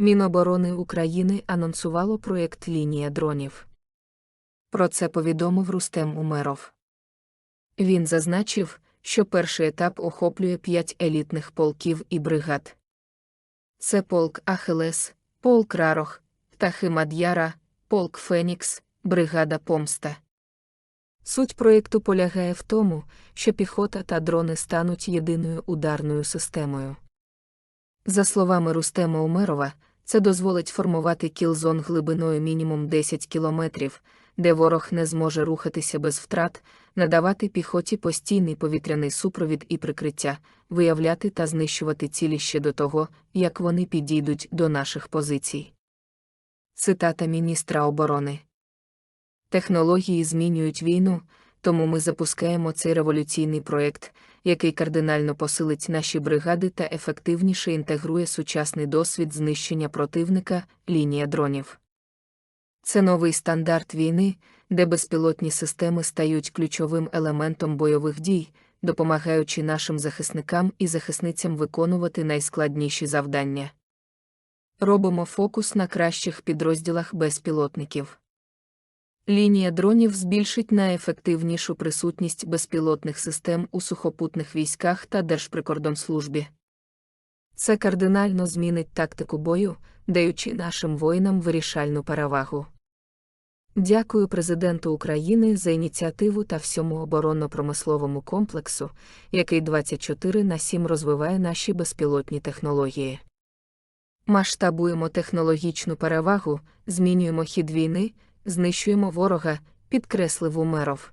Міноборони України анонсувало проєкт Лінія дронів. Про це повідомив Рустем Умеров. Він зазначив, що перший етап охоплює п'ять елітних полків і бригад. Це полк Ахилес, полк Рарох, Птахи Мад'яра, полк Фенікс, бригада Помста. Суть проєкту полягає в тому, що піхота та дрони стануть єдиною ударною системою. За словами Рустема Умерова, це дозволить формувати кілзон глибиною мінімум 10 кілометрів, де ворог не зможе рухатися без втрат, надавати піхоті постійний повітряний супровід і прикриття, виявляти та знищувати цілі ще до того, як вони підійдуть до наших позицій. Цитата міністра оборони. Технології змінюють війну, тому ми запускаємо цей революційний проєкт, який кардинально посилить наші бригади та ефективніше інтегрує сучасний досвід знищення противника, лінія дронів. Це новий стандарт війни, де безпілотні системи стають ключовим елементом бойових дій, допомагаючи нашим захисникам і захисницям виконувати найскладніші завдання. Робимо фокус на кращих підрозділах безпілотників. Лінія дронів збільшить найефективнішу присутність безпілотних систем у сухопутних військах та Держприкордонслужбі. Це кардинально змінить тактику бою, даючи нашим воїнам вирішальну перевагу. Дякую президенту України за ініціативу та всьому оборонно-промисловому комплексу, який 24 на 7 розвиває наші безпілотні технології. Масштабуємо технологічну перевагу, змінюємо хід війни, знищуємо ворога, підкреслив Умеров.